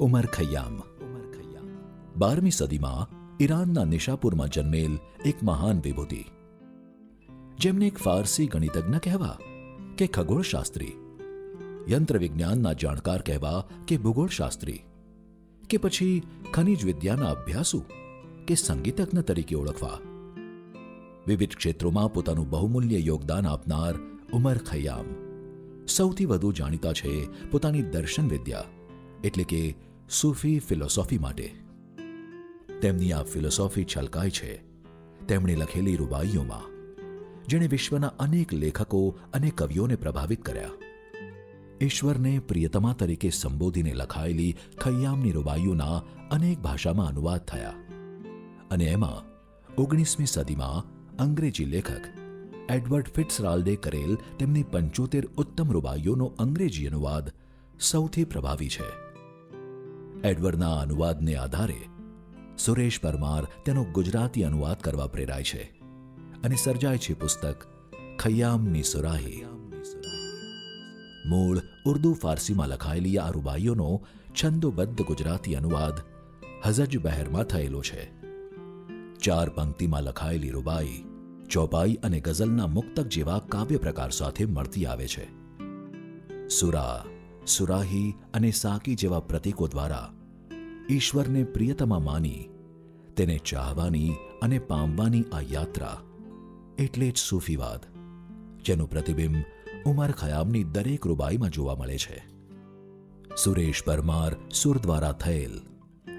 ઉમર ખય્યામ બારમી સદીમાં ઈરાનના નિશાપુરમાં જન્મેલ એક મહાન વિભૂતિ. જેમને એક ફારસી ગણિતજ્ઞ કહેવા કે ખગોળશાસ્ત્રી. યંત્રવિજ્ઞાનના જાણકાર કહેવા કે ભૂગોળશાસ્ત્રી. કે પછી ખનિજ વિદ્યાના અભ્યાસુ કે સંગીતજ્ઞ તરીકે ઓળખવા. વિવિધ ક્ષેત્રોમાં પોતાનું બહુમૂલ્ય યોગદાન આપનાર ઉમર ખય્યામ સૌથી વધુ જાણીતા છે પોતાની દર્શન વિદ્યા, એટલે કે સૂફી ફિલોસોફી માટે. તેમની આ ફિલોસોફી છલકાય છે. તેમણે લખેલી રૂબાઈઓમાં, જેણે વિશ્વના અનેક લેખકો અને કવિઓને પ્રભાવિત કર્યા. ઈશ્વરને પ્રિયતમા તરીકે સંબોધીને લખાયેલી ખય્યામની રૂબાઈઓના અનેક ભાષામાં અનુવાદ થયા. અને એમાં, ઓગણીસમી સદીમાં અંગ્રેજી લેખક એડવર્ડ ફિટ્સરાલ્ડે કરેલ તેમની પંચોતેર ઉત્તમ રૂબાઈઓનો અંગ્રેજી અનુવાદ સૌથી પ્રભાવી છે. એડવર્ડના અનુવાદને આધારે સુરેશ પરમાર તેનો ગુજરાતી અનુવાદ કરવા પ્રેરાય છે અને સર્જાય છે પુસ્તક ખય્યામની સુરાહી. મૂળ ઉર્દુ ફારસીમાં લખાયેલી આ રૂબાઈઓનો છંદોબદ્ધ ગુજરાતી અનુવાદ હઝજ બહેરમાં થયેલો છે. ચાર પંક્તિમાં લખાયેલી રૂબાઈ ચોપાઈ અને ગઝલના મુક્તક જેવા કાવ્ય પ્રકાર સાથે મળતી આવે છે. સુરા સુરાહી અને સાકી જેવા પ્રતીકો દ્વારા ઈશ્વરને પ્રિયતમા માની, તેને ચાહવાની અને પામવાની આ યાત્રા એટલે જ સૂફીવાદ જેનું પ્રતિબિંબ ઉમર ખયામની દરેક રૂબાઈમાં જોવા મળે છે. સુરેશ પરમાર સુર દ્વારા થયેલ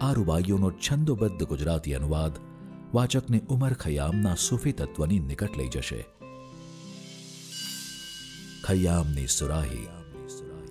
આ રૂબાઈઓનો છંદોબદ્ધ ગુજરાતી અનુવાદ વાચકને ઉમર ખયામના સૂફી તત્વની નિકટ લઈ જશે. ખયામની સુરાહી